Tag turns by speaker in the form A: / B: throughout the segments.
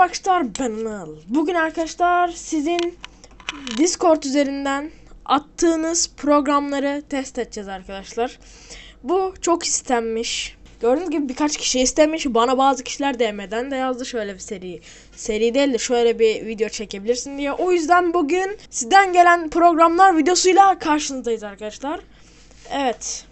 A: Merhaba arkadaşlar ben Anıl. Bugün arkadaşlar sizin Discord üzerinden attığınız programları test edeceğiz arkadaşlar. Bu çok istenmiş. Gördüğünüz gibi birkaç kişi istemiş. Bana bazı kişiler DM'den de yazdı şöyle bir seri. Seri değil de şöyle bir video çekebilirsin diye. O yüzden bugün sizden gelen programlar videosuyla karşınızdayız arkadaşlar. Evet.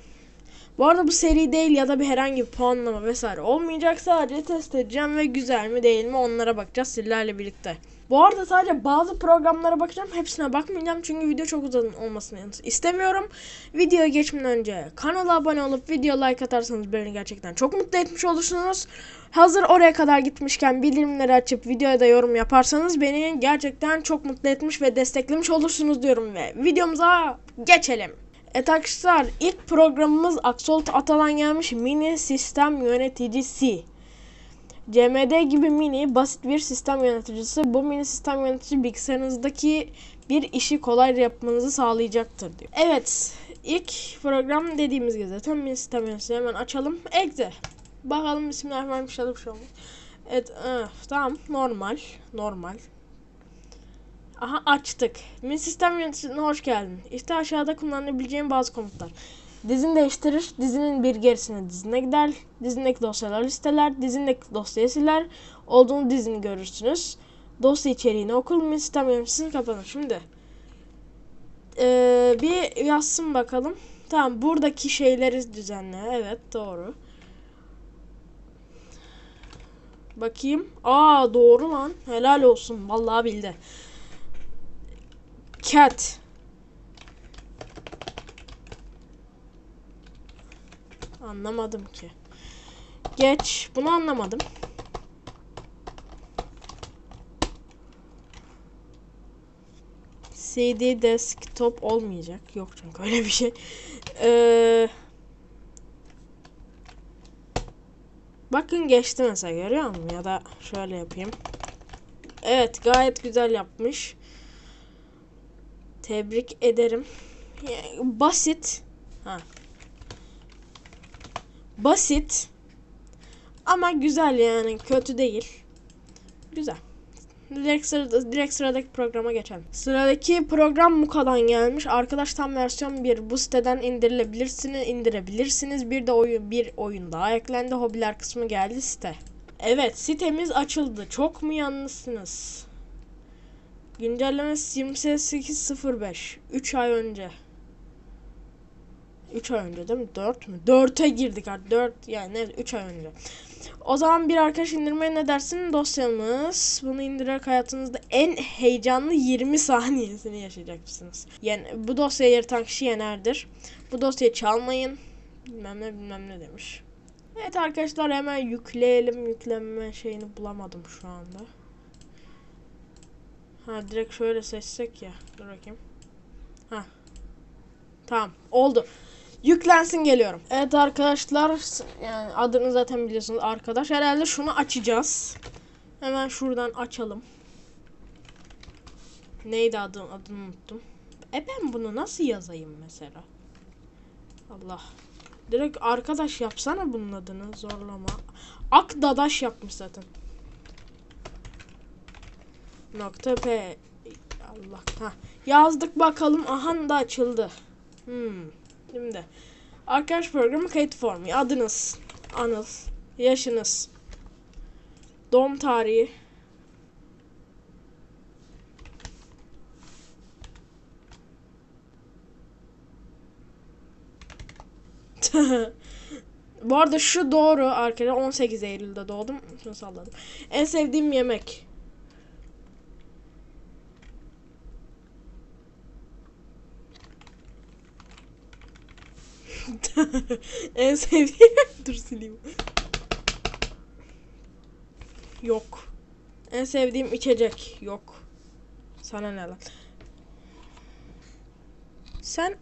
A: Bu arada bu seri değil ya da bir herhangi bir puanlama vesaire olmayacak. Sadece test edeceğim ve güzel mi değil mi onlara bakacağız sizlerle birlikte. Bu arada sadece bazı programlara bakacağım. Hepsine bakmayacağım çünkü video çok uzun olmasını istemiyorum. Videoya geçmeden önce kanala abone olup video like atarsanız beni gerçekten çok mutlu etmiş olursunuz. Hazır oraya kadar gitmişken bildirimleri açıp videoya da yorum yaparsanız beni gerçekten çok mutlu etmiş ve desteklemiş olursunuz diyorum ve videomuza geçelim. Evet arkadaşlar ilk programımız Axolot Atalan gelmiş mini sistem yöneticisi. CMD gibi mini basit bir sistem yöneticisi. Bu mini sistem yönetici bilgisayarınızdaki bir işi kolay yapmanızı sağlayacaktır diyor. Evet ilk program dediğimiz gibi zaten mini sistem yöneticisi hemen açalım. Exe. Bakalım bismillahirrahmanirrahim bir şey olmuş. Evet öf, tamam normal normal. Aha açtık. Min sistem yöneticisine hoş geldin. İşte aşağıda kullanabileceğin bazı komutlar. Dizini değiştirir, dizinin bir gerisine dizine gider, dizindeki dosyalar listeler, dizindeki dosyayı siler, olduğunu dizini görürsünüz. Dosya içeriğini okul, min sistem yöneticisini kapanır. Şimdi ee, bir yazsın bakalım. Tamam buradaki şeyleri düzenle. Evet doğru. Bakayım. Aa doğru lan. Helal olsun. Vallahi bildi. Cat. Anlamadım ki. Geç. Bunu anlamadım. CD desktop olmayacak. Yok çünkü öyle bir şey. Ee, bakın geçti mesela görüyor musun? Ya da şöyle yapayım. Evet gayet güzel yapmış. Tebrik ederim. Basit. Ha. Basit. Ama güzel yani kötü değil. Güzel. Direkt, sırada, direkt sıradaki programa geçelim. Sıradaki program Muka'dan gelmiş. Arkadaş tam versiyon 1. Bu siteden indirilebilirsiniz, indirebilirsiniz. Bir de oyun bir oyun daha eklendi. Hobiler kısmı geldi site. Evet, sitemiz açıldı. Çok mu yalnızsınız? Güncellemesi 28.05. 3 ay önce. 3 ay önce değil mi? 4 mü? 4'e girdik artık. 4 yani ne 3 ay önce. O zaman bir arkadaş indirmeye ne dersin? Dosyamız. Bunu indirerek hayatınızda en heyecanlı 20 saniyesini yaşayacaksınız. Yani bu dosyayı yaratan kişi yenerdir. Bu dosyayı çalmayın. Bilmem ne bilmem ne demiş. Evet arkadaşlar hemen yükleyelim. Yükleme şeyini bulamadım şu anda. Ha direkt şöyle seçsek ya. Dur bakayım. Ha. Tamam. Oldu. Yüklensin geliyorum. Evet arkadaşlar. Yani adını zaten biliyorsunuz arkadaş. Herhalde şunu açacağız. Hemen şuradan açalım. Neydi adı, adını unuttum. E ben bunu nasıl yazayım mesela? Allah. Direkt arkadaş yapsana bunun adını. Zorlama. Akdadaş yapmış zaten. Nokta P. Allah. Ha. Yazdık bakalım. Aha da açıldı. Hmm. Şimdi. Arkadaş programı kayıt formu. Adınız. Anıl. Yaşınız. Doğum tarihi. Bu arada şu doğru arkadaşlar 18 Eylül'de doğdum. Şunu salladım. En sevdiğim yemek. en sevdiğim dur sileyim. Yok. En sevdiğim içecek yok. Sana ne lan? Sen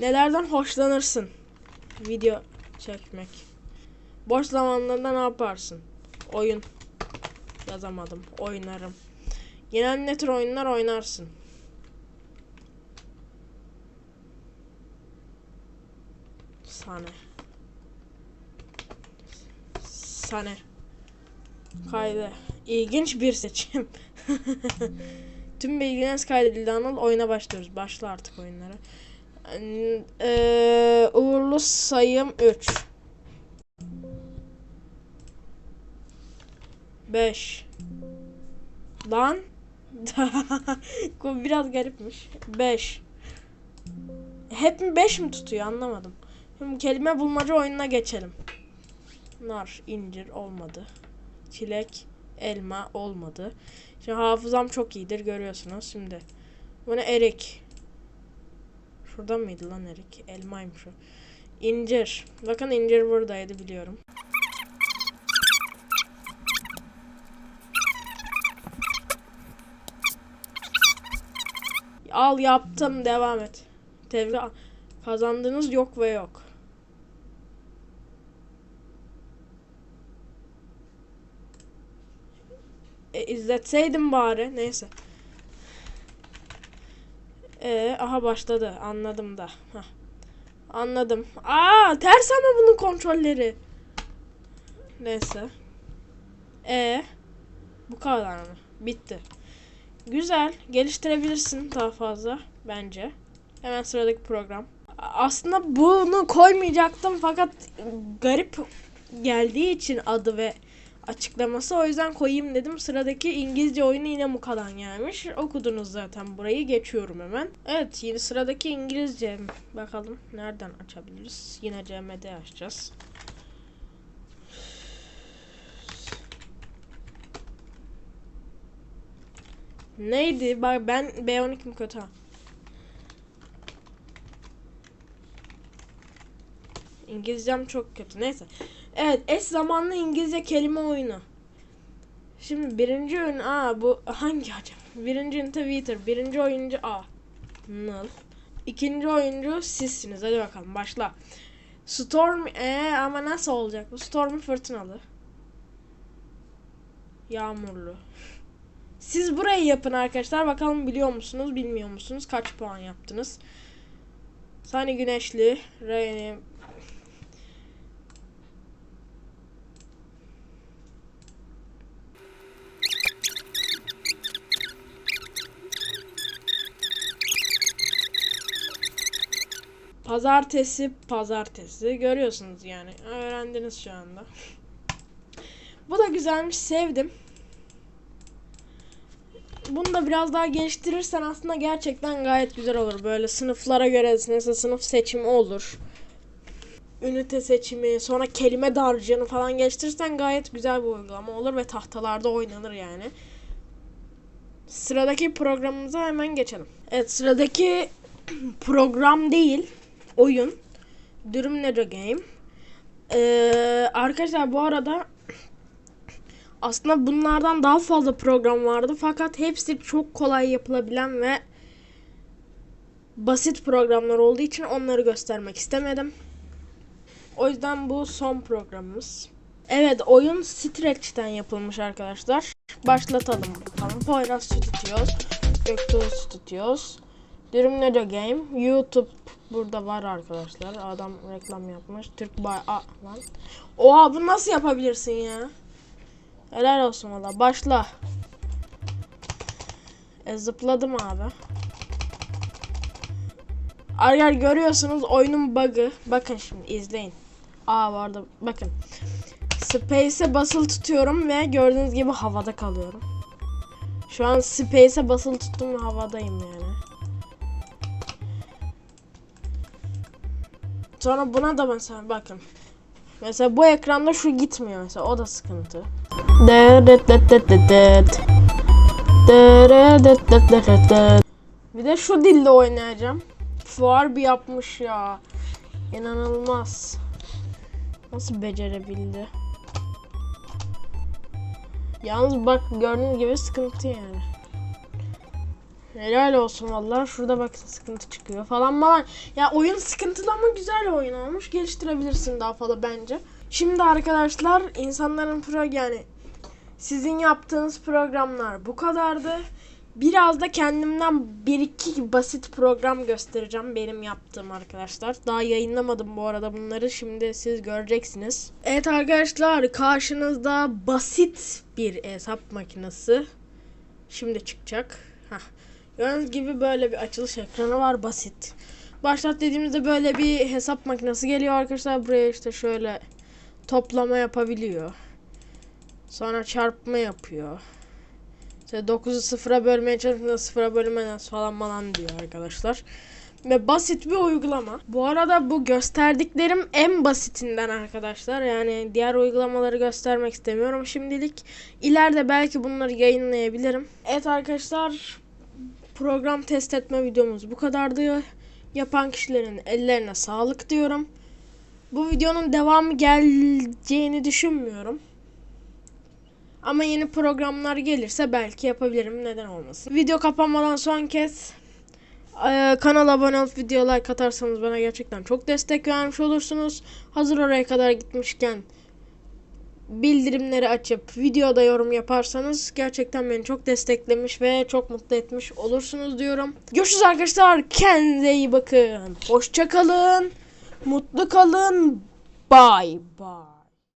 A: nelerden hoşlanırsın? Video çekmek. Boş zamanlarında ne yaparsın? Oyun. Yazamadım. Oynarım. Genel ne tür oyunlar oynarsın? Sane. Sane. Kaydı. İlginç bir seçim. Tüm bilgileriniz kaydedildi Anıl. Oyuna başlıyoruz. Başla artık oyunlara. Ee, uğurlu sayım 3. 5. Lan. Biraz garipmiş. 5. Hep mi 5 mi tutuyor anlamadım. Şimdi kelime bulmaca oyununa geçelim. Nar, incir olmadı. Çilek, elma olmadı. Şimdi hafızam çok iyidir görüyorsunuz şimdi. Bu ne erik. Şurada mıydı lan erik? Elmaymış o. İncir. Bakın incir buradaydı biliyorum. Al yaptım devam et. Tevri kazandığınız yok ve yok. E, izletseydim bari. Neyse. E, aha başladı. Anladım da. Hah. Anladım. Aa ters ama bunun kontrolleri. Neyse. E bu kadar mı? Bitti. Güzel. Geliştirebilirsin daha fazla bence. Hemen sıradaki program. Aslında bunu koymayacaktım fakat garip geldiği için adı ve açıklaması o yüzden koyayım dedim. Sıradaki İngilizce oyunu yine Muka'dan gelmiş. Okudunuz zaten burayı geçiyorum hemen. Evet yine sıradaki İngilizce bakalım nereden açabiliriz. Yine CMD açacağız. Neydi? Bak ben B12 mi kötü? İngilizcem çok kötü. Neyse. Evet, eş zamanlı İngilizce kelime oyunu. Şimdi birinci oyun A bu hangi acaba? Birinci ünite Twitter, birinci oyuncu A. Null. İkinci oyuncu sizsiniz. Hadi bakalım başla. Storm ee, ama nasıl olacak bu? Storm fırtınalı. Yağmurlu. Siz burayı yapın arkadaşlar. Bakalım biliyor musunuz, bilmiyor musunuz? Kaç puan yaptınız? Sani güneşli, rainy, Pazartesi, pazartesi. Görüyorsunuz yani. Öğrendiniz şu anda. Bu da güzelmiş. Sevdim. Bunu da biraz daha geliştirirsen aslında gerçekten gayet güzel olur. Böyle sınıflara göre mesela sınıf seçimi olur. Ünite seçimi, sonra kelime dağarcığını falan geliştirirsen gayet güzel bir uygulama olur ve tahtalarda oynanır yani. Sıradaki programımıza hemen geçelim. Evet sıradaki program değil oyun. Dürüm Neco Game. Ee, arkadaşlar bu arada aslında bunlardan daha fazla program vardı fakat hepsi çok kolay yapılabilen ve basit programlar olduğu için onları göstermek istemedim. O yüzden bu son programımız. Evet oyun Stretch'ten yapılmış arkadaşlar. Başlatalım bakalım. Poyraz Studios, Göktuğ Studios, Dürüm Neco Game, YouTube burada var arkadaşlar. Adam reklam yapmış. Türk Bay A lan. Oha bunu nasıl yapabilirsin ya? Helal olsun valla. Başla. E, zıpladım abi. Arkadaşlar görüyorsunuz oyunun bug'ı. Bakın şimdi izleyin. Aa vardı. Bakın. Space'e basılı tutuyorum ve gördüğünüz gibi havada kalıyorum. Şu an Space'e basılı tuttum ve havadayım yani. Sonra buna da mesela bakın. Mesela bu ekranda şu gitmiyor mesela o da sıkıntı. Bir de şu dilde oynayacağım. Fuar bir yapmış ya. İnanılmaz. Nasıl becerebildi? Yalnız bak gördüğünüz gibi sıkıntı yani. Helal olsun vallahi. Şurada bak sıkıntı çıkıyor falan falan. Ya oyun sıkıntılı ama güzel oyun olmuş. Geliştirebilirsin daha fazla bence. Şimdi arkadaşlar insanların pro yani sizin yaptığınız programlar bu kadardı. Biraz da kendimden bir iki basit program göstereceğim benim yaptığım arkadaşlar. Daha yayınlamadım bu arada bunları. Şimdi siz göreceksiniz. Evet arkadaşlar karşınızda basit bir hesap makinesi. Şimdi çıkacak. Gördüğünüz gibi böyle bir açılış ekranı var basit. Başlat dediğimizde böyle bir hesap makinesi geliyor arkadaşlar. Buraya işte şöyle toplama yapabiliyor. Sonra çarpma yapıyor. İşte 9'u sıfıra bölmeye çalıştığında sıfıra bölmeden falan falan diyor arkadaşlar. Ve basit bir uygulama. Bu arada bu gösterdiklerim en basitinden arkadaşlar. Yani diğer uygulamaları göstermek istemiyorum şimdilik. İleride belki bunları yayınlayabilirim. Evet arkadaşlar program test etme videomuz bu kadardı. Yapan kişilerin ellerine sağlık diyorum. Bu videonun devamı geleceğini düşünmüyorum. Ama yeni programlar gelirse belki yapabilirim. Neden olmasın. Video kapanmadan son kez e, kanala abone olup video like atarsanız bana gerçekten çok destek vermiş olursunuz. Hazır oraya kadar gitmişken bildirimleri açıp videoda yorum yaparsanız gerçekten beni çok desteklemiş ve çok mutlu etmiş olursunuz diyorum. Görüşürüz arkadaşlar. Kendinize iyi bakın. Hoşça kalın. Mutlu kalın. Bye bye.